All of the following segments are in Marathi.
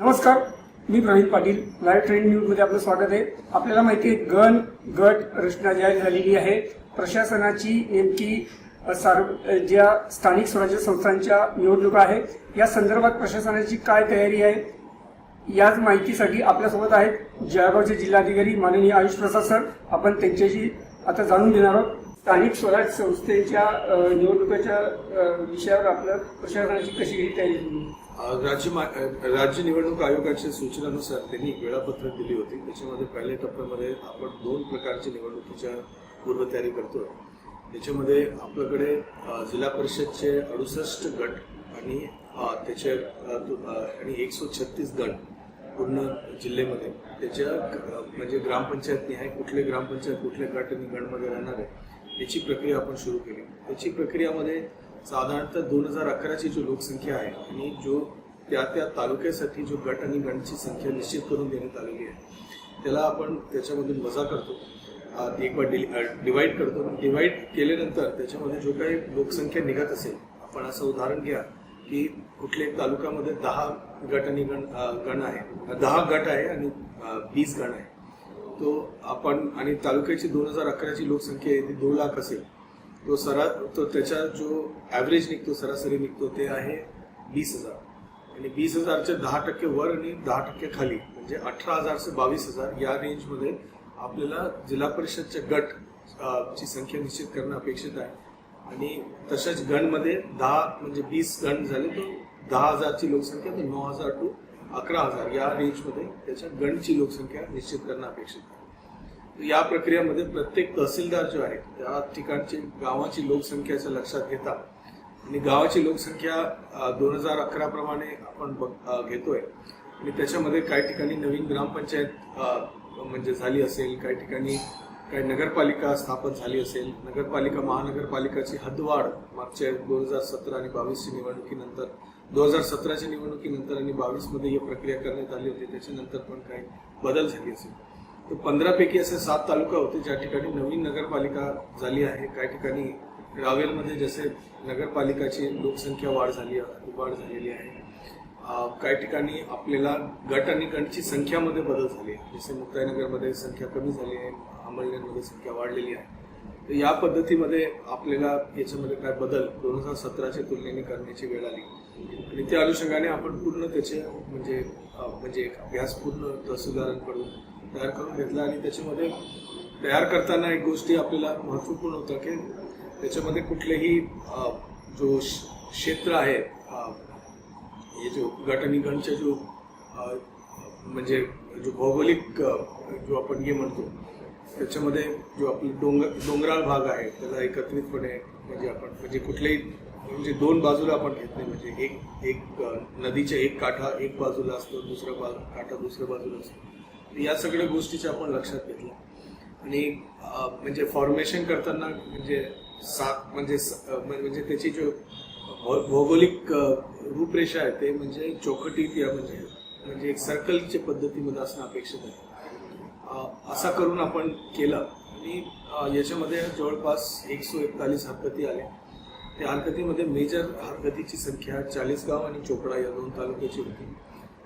नमस्कार मी प्रवीण पाटील. लाईव्ह ट्रेंड न्यूजमध्ये आपलं स्वागत आहे. आपल्याला माहिती आहे गण गट रचना जाहीर झालेली आहे. प्रशासनाची नेमकी सार्व ज्या स्थानिक स्वराज्य संस्थांच्या निवडणुका आहेत या संदर्भात प्रशासनाची काय तयारी आहे याच माहितीसाठी आपल्यासोबत आहेत जळगावचे जिल्हाधिकारी माननीय आयुष प्रसाद सर. आपण त्यांच्याशी आता जाणून घेणार आहोत. स्थानिक स्वराज्य संस्थेच्या निवडणुकीच्या विषयावर आपल्या प्रशासनाची कशी काही तयारी झाली? राज्य मा- राज्य निवडणूक आयोगाच्या सूचनानुसार त्यांनी एक वेळापत्रक दिली होती त्याच्यामध्ये पहिल्या टप्प्यामध्ये आपण दोन प्रकारच्या निवडणुकीच्या पूर्वतयारी करतो त्याच्यामध्ये आपल्याकडे जिल्हा परिषदचे अडुसष्ट गट आणि अ, त्याचे आणि एकशे छत्तीस गट पूर्ण जिल्ह्यामध्ये. त्याच्या म्हणजे ग्रामपंचायतनी आहे कुठले ग्रामपंचायत कुठल्या गट आणि गणमध्ये राहणार आहे याची प्रक्रिया आपण सुरू केली. त्याची प्रक्रियामध्ये साधारणतः दोन हजार अकराची जो लोकसंख्या आहे आणि जो त्या त्या तालुक्यासाठी जो गट आणि गणची संख्या निश्चित करून देण्यात आलेली आहे त्याला आपण त्याच्यामधून वजा करतो. एक बार डिवाईड करतो. डिवाईड केल्यानंतर त्याच्यामध्ये जो काही लोकसंख्या निघत असेल आपण असं उदाहरण घ्या. की कुठल्या तालुक्यामध्ये दहा गट आणि गण गण आहे. दहा गट आहे आणि वीस गण आहे. तो आपण आणि तालुक्याची दोन हजार अकराची लोकसंख्या आहे ती दोन लाख असेल. तो सरा तो त्याचा जो ॲव्हरेज निघतो सरासरी निघतो ते आहे वीस हजार. आणि वीस हजारच्या दहा टक्के वर आणि दहा टक्के खाली म्हणजे अठरा हजार ते बावीस हजार या रेंजमध्ये आपल्याला जिल्हा परिषदचे गट ची संख्या निश्चित करणं अपेक्षित आहे. आणि तसेच गणमध्ये दहा म्हणजे वीस गण झाले तो दहा हजारची लोकसंख्या तर नऊ हजार टू अकरा हजार या रेंजमध्ये त्याच्या गणची लोकसंख्या निश्चित करणं अपेक्षित आहे. या प्रक्रियेमध्ये प्रत्येक तहसीलदार जो आहे त्या ठिकाणची गावाची लोकसंख्याचं लक्षात घेता. आणि गावाची लोकसंख्या दोन हजार अकरा प्रमाणे आपण बघ- घेतोय. आणि त्याच्यामध्ये काही ठिकाणी नवीन ग्रामपंचायत म्हणजे झाली असेल काही ठिकाणी काही नगरपालिका स्थापन झाली असेल नगरपालिका महानगरपालिकाची हद्दवाढ मागच्या दोन हजार सतरा आणि बावीसच्या निवडणुकीनंतर दोन हजार सतराच्या निवडणुकीनंतर आणि बावीसमध्ये ही प्रक्रिया करण्यात आली होती त्याच्यानंतर पण काही बदल झाली असेल. तर पंधरापैकी असे सात तालुका होते ज्या ठिकाणी नवीन नगरपालिका झाली आहे. काही ठिकाणी रावेरमध्ये जसे नगरपालिकाची लोकसंख्या वाढ झाली वाढ झालेली आहे. काही ठिकाणी आपल्याला गट आणि गणची संख्यामध्ये बदल झाले आहे. जसे मुक्ताईनगरमध्ये संख्या कमी झाली आहे अमळनेरमध्ये संख्या वाढलेली आहे. तर या पद्धतीमध्ये आपल्याला याच्यामध्ये काय बदल दोन हजार सतराच्या तुलनेने करण्याची वेळ आली. आणि त्या अनुषंगाने आपण पूर्ण त्याचे म्हणजे म्हणजे एक अभ्यास पूर्ण तहसीलदारांकडून तयार करून घेतला आणि त्याच्यामध्ये तयार करताना एक गोष्टी आपल्याला महत्त्वपूर्ण होतं की त्याच्यामध्ये कुठलेही जो श- क्षेत्र आहे ये हे जो गट जो म्हणजे जो भौगोलिक जो आपण हे म्हणतो त्याच्यामध्ये जो आपली डोंगर डोंगराळ भाग आहे त्याला एकत्रितपणे म्हणजे आपण म्हणजे कुठलेही म्हणजे दोन बाजूला आपण घेत नाही म्हणजे एक एक नदीच्या एक काठा एक बाजूला असतो दुसरा बा काठा दुसऱ्या बाजूला असतो. या सगळ्या गोष्टीच्या आपण लक्षात घेतल्या आणि म्हणजे फॉर्मेशन करताना म्हणजे सात म्हणजे स- म्हणजे त्याची जो भौगोलिक रूपरेषा आहे ते म्हणजे चौकटीत या म्हणजे म्हणजे एक सर्कलच्या पद्धतीमध्ये असणं अपेक्षित आहे. असा करून आपण केलं आणि याच्यामध्ये जवळपास एकशे एकतालीस हरकती आल्या त्या हरकतीमध्ये मेजर हरकतीची संख्या चाळीसगाव आणि चोपडा या दोन तालुक्याची होती.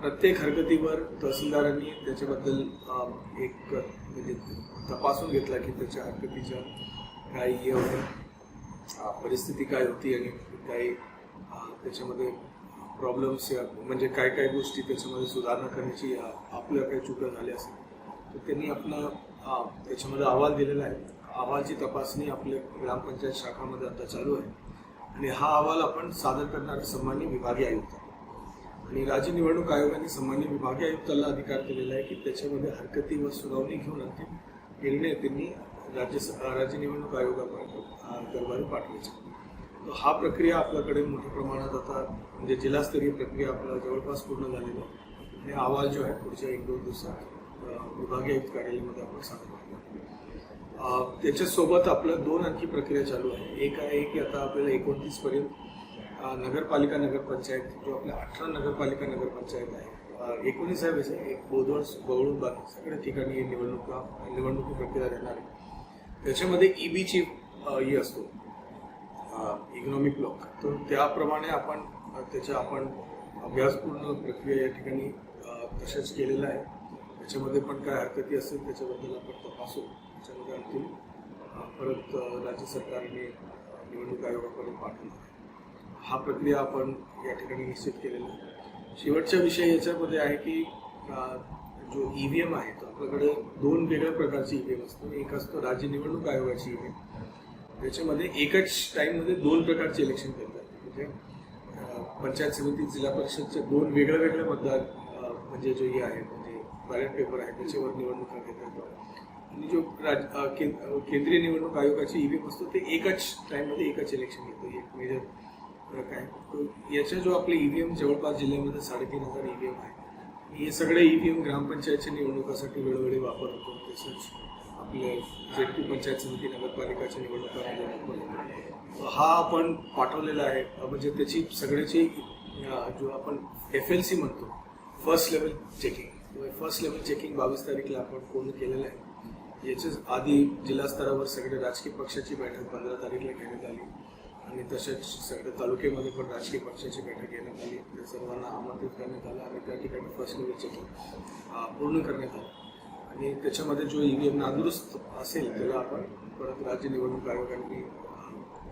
प्रत्येक हरकतीवर तहसीलदारांनी त्याच्याबद्दल एक म्हणजे तपासून घेतला की त्याच्या हरकतीच्या काय हे होतं. परिस्थिती काय होती आणि काही त्याच्यामध्ये प्रॉब्लेम्स म्हणजे काय काय गोष्टी त्याच्यामध्ये सुधारणा करण्याची आपल्या काही चुका झाल्या असेल तर त्यांनी आपला त्याच्यामध्ये अहवाल दिलेला आहे. अहवालची तपासणी आपल्या ग्रामपंचायत शाखामध्ये आता चालू आहे. आणि हा अहवाल आपण सादर करणार सन्मान्य विभागीय आयुक्त. आणि राज्य निवडणूक आयोगाने सन्मान्य विभागीय आयुक्ताला अधिकार दिलेला आहे की त्याच्यामध्ये हरकती व सुनावणी घेऊन अंतिम निर्णय त्यांनी राज्य राज्य निवडणूक आयोगापर्यंत दरबारी पाठवायचे. तर हा प्रक्रिया आपल्याकडे मोठ्या प्रमाणात आता म्हणजे जिल्हास्तरीय प्रक्रिया आपल्याला जवळपास पूर्ण झालेली आहे. आणि अहवाल जो आहे पुढच्या एक दोन दिवसात विभागीय आयुक्त कार्यालयामध्ये आपण सादर करणार त्याच्यासोबत आपलं दोन आणखी प्रक्रिया चालू आहे. एक आहे की आता आपल्याला एकोणतीसपर्यंत नगरपालिका नगरपंचायत जो आपल्या अठरा नगरपालिका नगरपंचायत आहे. अ, एकोणीस आहे एक बोधवड बवळून बाकी सगळ्या ठिकाणी निवडणुका निवडणुकी प्रक्रिया राहणार आहे. त्याच्यामध्ये ईबीची ही असतो. इकॉनॉमिक ब्लॉक तर त्याप्रमाणे आपण त्याच्या आपण अभ्यासपूर्ण प्रक्रिया या ठिकाणी तशाच केलेलं आहे त्याच्यामध्ये पण काय हरकती असेल त्याच्याबद्दल आपण तपासू. त्याच्यामध्ये अंतिम परत राज्य सरकारने निवडणूक आयोगाकडे पाठवला हा प्रक्रिया आपण या ठिकाणी निश्चित केलेला आहे. शेवटचा विषय याच्यामध्ये आहे की जो ई व्ही एम आहे तो आपल्याकडे दोन वेगळ्या प्रकारचे ईव्हीएम असतो. एक असतो राज्य निवडणूक आयोगाची ईव्हीएम त्याच्यामध्ये एकाच टाईममध्ये दोन प्रकारचे इलेक्शन करतात. म्हणजे पंचायत समिती जिल्हा परिषदच्या दोन वेगळ्या वेगळ्या मतदार म्हणजे जो हे आहे म्हणजे बॅलेट पेपर आहे त्याच्यावर निवडणुका घेतात आणि जो राज केंद्रीय निवडणूक आयोगाची ईव्हीएम असतो ते एकाच टाईममध्ये एकच इलेक्शन घेतो एक मेजर फरक आहे तो याच्या जो आपले ईव्हीएम जवळपास जिल्ह्यामध्ये साडेतीन हजार ई व्ही एम आहे. हे सगळे ईव्हीएम ग्रामपंचायतच्या निवडणुकासाठी वेळोवेळी वापर तसंच आपले जेडपी पंचायत समिती नगरपालिकाच्या निवडणुकामध्ये वापरतो हा आपण पाठवलेला आहे. म्हणजे त्याची सगळ्याची जो आपण एफ एल सी म्हणतो first level checking first level checking बावीस तारीखला आपण पूर्ण केलेलं आहे. याच्याच आधी जिल्हास्तरावर सगळ्या सगळे राजकीय पक्षाची बैठक पंधरा तारीखला घेण्यात आली. आणि तसेच सगळ्या तालुक्यामध्ये पण राजकीय पक्षाची बैठक घेण्यात आली. त्या सर्वांना आमंत्रित करण्यात आलं आणि त्या ठिकाणी फर्स्ट लेवल चेकिंग पूर्ण करण्यात आलं. आणि त्याच्यामध्ये जो ई व्ही एम नादुरुस्त असेल त्याला आपण परत राज्य निवडणूक आयोगाने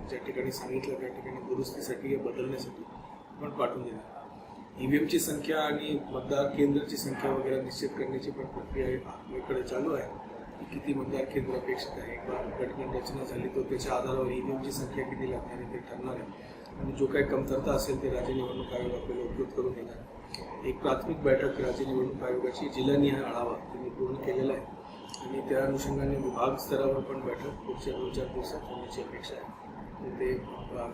ज्या ठिकाणी सांगितलं त्या ठिकाणी दुरुस्तीसाठी या बदलण्यासाठी पण पाठवून दिलं. ईव्हीएमची संख्या आणि मतदार केंद्राची संख्या वगैरे निश्चित करण्याची पण प्रक्रिया आपल्याकडे चालू आहे. किती म्हणजे केंद्र अपेक्षित आहे एकदा रचना झाली तर त्याच्या आधारावर ईव्हीएमची संख्या किती लागणार आहे ते ठरणार आहे. आणि जो काही कमतरता असेल ते राज्य निवडणूक आयोग आपल्याला उपलब्ध करून देणार एक प्राथमिक बैठक राज्य निवडणूक आयोगाची जिल्हानिहाय आढावा त्यांनी पूर्ण केलेला आहे. आणि त्या अनुषंगाने विभाग स्तरावर पण बैठक पुढच्या दोन चार दिवसात होण्याची अपेक्षा आहे. ते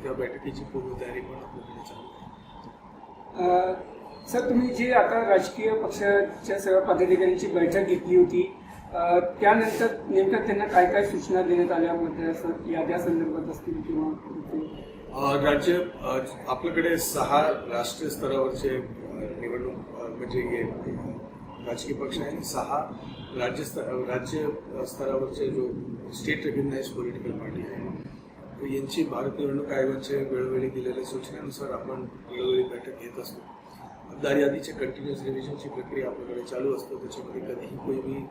त्या बैठकीची पूर्वतयारी पण आपल्याकडे चालू आहे. सर तुम्ही जी आता राजकीय पक्षाच्या सर्व पदाधिकाऱ्यांची बैठक घेतली होती त्यानंतर नेमकं त्यांना काय काय सूचना देण्यात आल्या मध्ये असं याद्या संदर्भात असतील किंवा राज्य आपल्याकडे सहा राष्ट्रीय स्तरावरचे निवडणूक म्हणजे हे राजकीय पक्ष आहे आणि सहा राज्य स्तर राज्य स्तरावरचे जो स्टेट रेकग्नाइज पॉलिटिकल पार्टी आहे तर यांची भारत निवडणूक आयोगाच्या वेळोवेळी दिलेल्या सूचनेनुसार आपण वेळोवेळी बैठक घेत असतो. मतदार यादीच्या कंटिन्युअस रिव्हिजनची प्रक्रिया आपल्याकडे चालू असतो त्याच्यामध्ये कधीही कोणी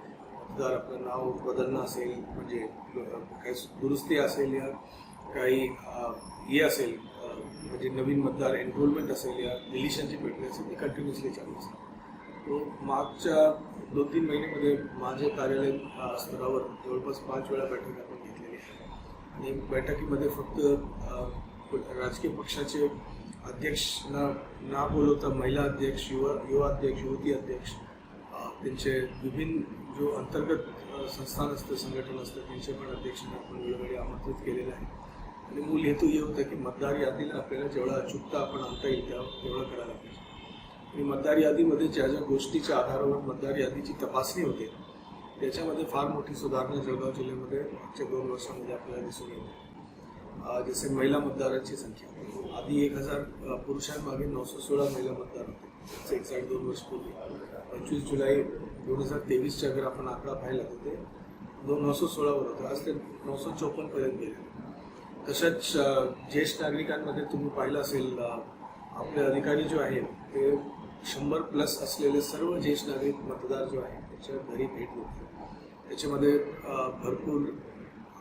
जर आपलं नाव बदलणं असेल म्हणजे काही दुरुस्ती असेल या काही हे असेल म्हणजे नवीन मतदार एनरोलमेंट असेल या डिलिशनची प्रक्रिया असेल ती कंटिन्युअसली चालू असते तो मागच्या दोन तीन महिन्यामध्ये माझे कार्यालय स्तरावर जवळपास पाच वेळा बैठक आपण घेतलेली आहे. आणि बैठकीमध्ये फक्त राजकीय पक्षाचे अध्यक्ष ना ना बोलवता महिला अध्यक्ष युवा युवा अध्यक्ष युवती अध्यक्ष त्यांचे विभिन्न जो अंतर्गत संस्थान असतं संघटन असतं त्यांचे पण अध्यक्षांना आपण वेळोवेळी आमंत्रित केलेलं आहे आणि मूल हेतू हे होता की मतदार यादीला आपल्याला जेवढा अचूकता आपण आणता येईल त्या तेवढं करायला पाहिजे. आणि मतदार यादीमध्ये ज्या ज्या गोष्टीच्या आधारावर मतदार यादीची तपासणी होते त्याच्यामध्ये फार मोठी सुधारणा जळगाव जिल्ह्यामध्ये मागच्या दोन वर्षामध्ये आपल्याला दिसून येते. जसे महिला मतदारांची संख्या. आधी एक हजार पुरुषांमागे नऊशे सोळा महिला मतदार होते. त्याचं एक्झॅक्ट दोन वर्ष पूर्वी. पंचवीस जुलै दोन हजार तेवीसच्या अगर आपण आकडा पाहिला तर ते दोन नऊशे सोळावर होतं. आज ते नऊशे चोपन्नपर्यंत गेले. तसंच ज्येष्ठ नागरिकांमध्ये तुम्ही पाहिलं असेल आपले अधिकारी जो आहेत ते शंभर प्लस असलेले सर्व ज्येष्ठ नागरिक मतदार जो आहे त्याच्या घरी भेट देतात. त्याच्यामध्ये भरपूर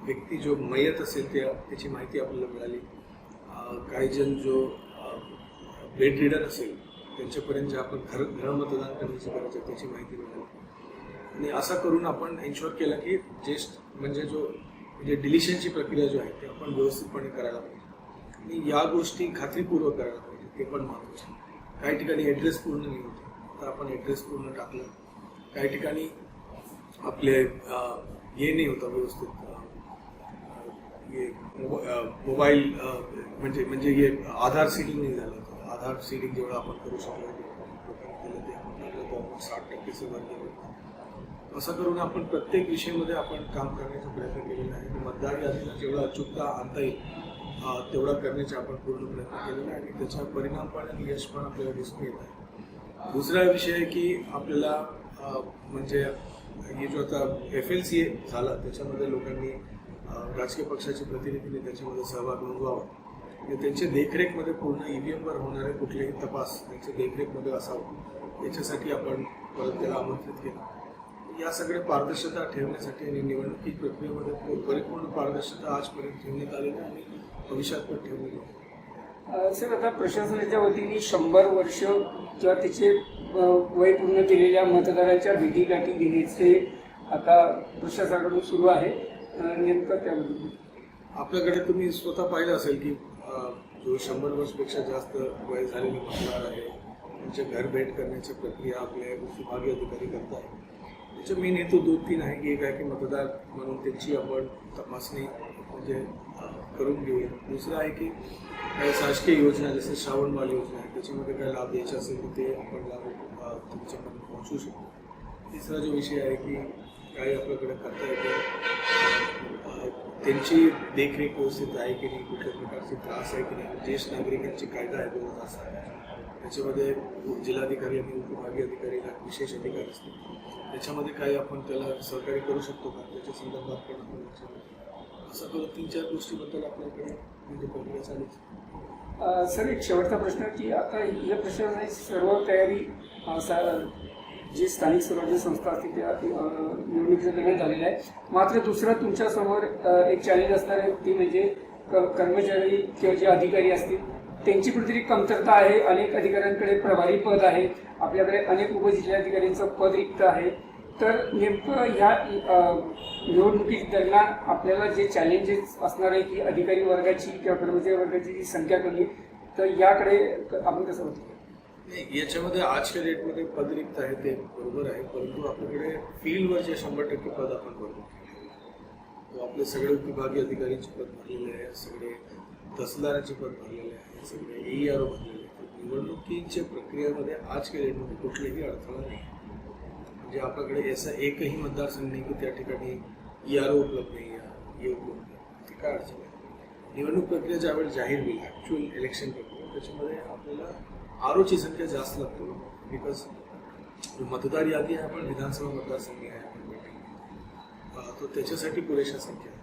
व्यक्ती जो मयत असेल त्या त्याची माहिती आपल्याला मिळाली. काही जण जो बेड रिडर असेल त्यांच्यापर्यंत जे आपण घर घर मतदान करण्याची गरज आहे त्याची माहिती मिळाली. आणि असं करून आपण एन्शुअर केलं की ज्येष्ठ म्हणजे जो म्हणजे डिलिशनची प्रक्रिया जो आहे ती आपण व्यवस्थितपणे करायला पाहिजे. आणि या गोष्टी खात्रीपूर्वक करायला पाहिजे ते पण महत्त्वाचं काही ठिकाणी ॲड्रेस पूर्ण नाही होते तर आपण ॲड्रेस पूर्ण टाकलं. काही ठिकाणी आपले हे नाही होतं व्यवस्थित मोबाईल म्हणजे म्हणजे हे आधार सिटिंग नाही झालं. आधार सीडिंग जेवढं आपण करू शकलो केलं ते आपण तर आपण साठ टक्के सुरुवात केली. असं करून आपण प्रत्येक विषयामध्ये आपण काम करण्याचा प्रयत्न केलेला आहे. मतदार यादीला जेवढा अचूकता आणता येईल तेवढा करण्याचा आपण पूर्ण प्रयत्न केलेला आहे. आणि त्याचा परिणाम पण आणि यश पण आपल्याला दिसून येत आहे. दुसरा विषय आहे की आपल्याला म्हणजे हे जो आता एफ एल सी ए झाला त्याच्यामध्ये लोकांनी राजकीय पक्षाचे प्रतिनिधींनी त्याच्यामध्ये सहभाग नोंदवावा. त्यांच्या देखरेखमध्ये पूर्ण ईव्हीएमवर होणारे कुठलेही तपास त्यांच्या देखरेखमध्ये असावं याच्यासाठी आपण परत त्याला आमंत्रित केलं. या सगळ्या पारदर्शकता ठेवण्यासाठी आणि निवडणुकी प्रक्रियेमध्ये परिपूर्ण पारदर्शकता आजपर्यंत ठेवण्यात आलेली आणि भविष्यात पण ठेवलेली सर आता प्रशासनाच्या वतीने शंभर वर्ष किंवा त्याचे वय पूर्ण केलेल्या मतदारांच्या भेटीगाठी घेण्याचे आता प्रशासनाकडून सुरू आहे. नेमकं त्याबद्दल? आपल्याकडे तुम्ही स्वतः पाहिलं असेल की जो शंभर वर्षपेक्षा जास्त वय झालेले मतदार आहे त्यांचे घर भेट करण्याची प्रक्रिया आपले विभागीय अधिकारी करत आहे त्याचे मेन हेतू दोन तीन आहे की एक आहे की मतदार म्हणून त्यांची आपण तपासणी म्हणजे करून घेऊया दुसरं आहे की काही शासकीय योजना जसे श्रावणबाल योजना आहे त्याच्यामध्ये काय लाभ द्यायचे असेल तर ते आपण लाभ तुमच्यापर्यंत पोहोचवू शकतो. तिसरा जो विषय आहे की काही आपल्याकडे करता येते त्यांची देखरेख व्यवस्थित आहे की नाही कुठल्या प्रकारचे त्रास आहे की नाही ज्येष्ठ नागरिकांची कायदा आहे दोन तास त्याच्यामध्ये जिल्हाधिकारी आणि उपविभागीय अधिकारीला विशेष अधिकार असतील. त्याच्यामध्ये काही आपण त्याला सहकार्य करू शकतो का? त्याच्या संदर्भात पण आपण लक्ष असं करून तीन चार गोष्टीबद्दल आपल्याकडे म्हणजे प्रक्रिया चालू आहे. सर एक शेवटचा प्रश्न की आता या प्रशासनाची सर्व तयारी जी स्थानिक स्वराज्य संस्था असते त्या निवडणुकीच्या दरम्यान झालेल्या आहे. मात्र दुसरं तुमच्यासमोर एक चॅलेंज असणार आहे. ती म्हणजे क- कर्मचारी किंवा जे अधिकारी असतील त्यांची कुठेतरी कमतरता आहे. अनेक अधिकाऱ्यांकडे प्रभारी पद आहे. आपल्याकडे अनेक उपजिल्हाधिकाऱ्यांचं पद रिक्त आहे. तर नेमकं ह्या निवडणुकी दरम्यान आपल्याला जे चॅलेंजेस असणार आहे की अधिकारी वर्गाची किंवा कर्मचारी वर्गाची जी संख्या कमी तर याकडे क- आपण कसं होतं नाही याच्यामध्ये आजच्या डेटमध्ये पद रिक्त आहे ते बरोबर आहे परंतु आपल्याकडे फील्डवर जे शंभर टक्के पद आपण भरतो. आपले सगळे विभागीय अधिकाऱ्यांचे पद भरलेले आहे सगळे तहसीलदारांचे पद भरलेले आहे सगळे ई आर ओ भरलेले आहेत निवडणुकीच्या प्रक्रियेमध्ये आजच्या डेटमध्ये कुठलेही अडथळा नाही. म्हणजे आपल्याकडे असा एकही मतदारसंघ नाही की त्या ठिकाणी ई आर ओ उपलब्ध नाही आहे हे उपलब्ध नाही. ते काय अडचण आहे? निवडणूक प्रक्रिया ज्यावेळेस जाहीर होईल ॲक्च्युअल इलेक्शन प्रक्रिया त्याच्यामध्ये आपल्याला आरोची संख्या जास्त लागते बिकॉज मतदार यादी आहे आपण विधानसभा मतदारसंघ आहे आपण तो त्याच्यासाठी पुरेशा संख्या आहे.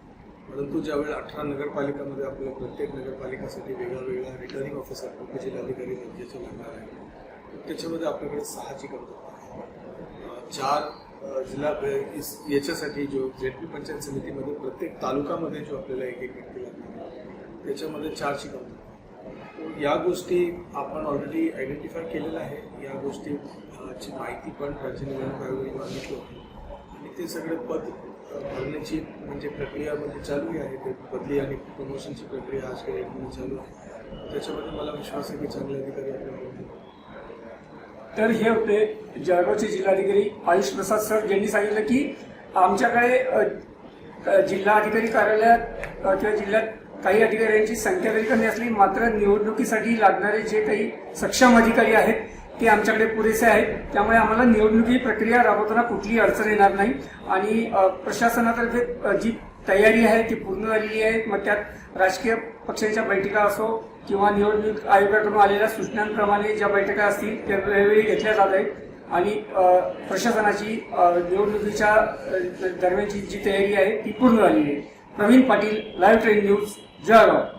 परंतु ज्यावेळेला अठरा नगरपालिकामध्ये आपल्याला प्रत्येक नगरपालिकासाठी वेगळा वेगळा रिटर्निंग ऑफिसर उपजिल्हाधिकारी दर्जाचे लागणार आहे त्याच्यामध्ये आपल्याकडे सहाची कमतरता आहे. चार जिल्हा इस- याच्यासाठी जो जेडपी पंचायत समितीमध्ये प्रत्येक तालुकामध्ये जो आपल्याला एक एक व्यक्ती लागणार त्याच्यामध्ये चारची कमतरता या गोष्टी आपण ऑलरेडी आयडेंटिफाय केलेल्या आहे या गोष्टी ची माहिती पण राज्य निवडणूक आयोगाने मागितली होती. आणि ते सगळे पद भरण्याची म्हणजे प्रक्रिया म्हणजे चालू आहे. ते बदली आणि प्रमोशनची प्रक्रिया आज काही चालू आहे. त्याच्यामध्ये मला विश्वास आहे की चांगले अधिकारी आपल्याला तर हे होते जळगावचे जिल्हाधिकारी आयुष प्रसाद सर यांनी सांगितलं की आमच्याकडे जिल्हाधिकारी कार्यालयात किंवा जिल्ह्यात काही अधिकाऱ्यांची संख्या जरी कमी असली मात्र निवडणुकीसाठी लागणारे जे काही सक्षम अधिकारी आहेत ते आमच्याकडे पुरेसे आहेत. त्यामुळे आम्हाला निवडणुकी प्रक्रिया राबवताना कुठलीही अडचण येणार नाही. आणि प्रशासनातर्फे जी तयारी आहे ती पूर्ण झालेली आहे. मग त्यात राजकीय पक्षांच्या बैठका असो किंवा निवडणूक आयोगाकडून आलेल्या सूचनांप्रमाणे ज्या बैठका असतील त्या वेळोवेळी घेतल्या जात आहेत. आणि प्रशासनाची निवडणुकीच्या दरम्यानची जी तयारी आहे ती पूर्ण झालेली आहे. Praveen Patil live trend news. Jalgaon